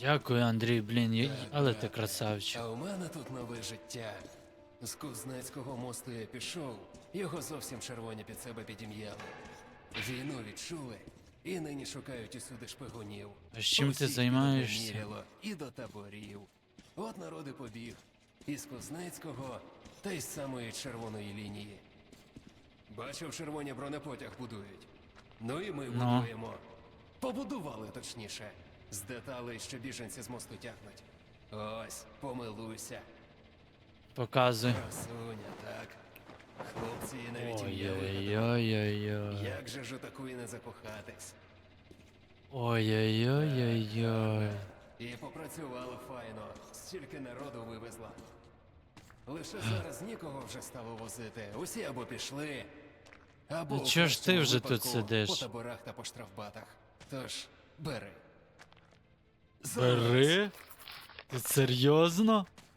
Дякую, Андрій, блін, я- але ти красавчик. А у мене тут нове життя. З Кузнецького мосту я пішов, його зовсім червоні під себе підім'яли. Війну відчули і нині шукають усюди шпигунів. А з чим ти займаєшся? І до таборів. От народи побіг. Із Кузнецького та й з самої червоної лінії. Бачив, червоні бронепотяг будують. Ну і ми Ну. будуємо. Побудували точніше. З деталей, що біженці з мосту тягнуть. Ось, помилуйся. Показуй. Красуня, так. Хлопці навіть ім'я вигадали. Ой-ой-ой-ой. Як же ж у таку і не закохатись? Ой-ой-ой-ой-ой. І попрацювала файно, стільки народу вивезла. Лише зараз нікого вже стало возити. Усі або пішли, або Ну чого ж ти кращому вже тут випадку сидиш? По таборах та по штрафбатах. Тож, бери. Бери? Ти серйозно?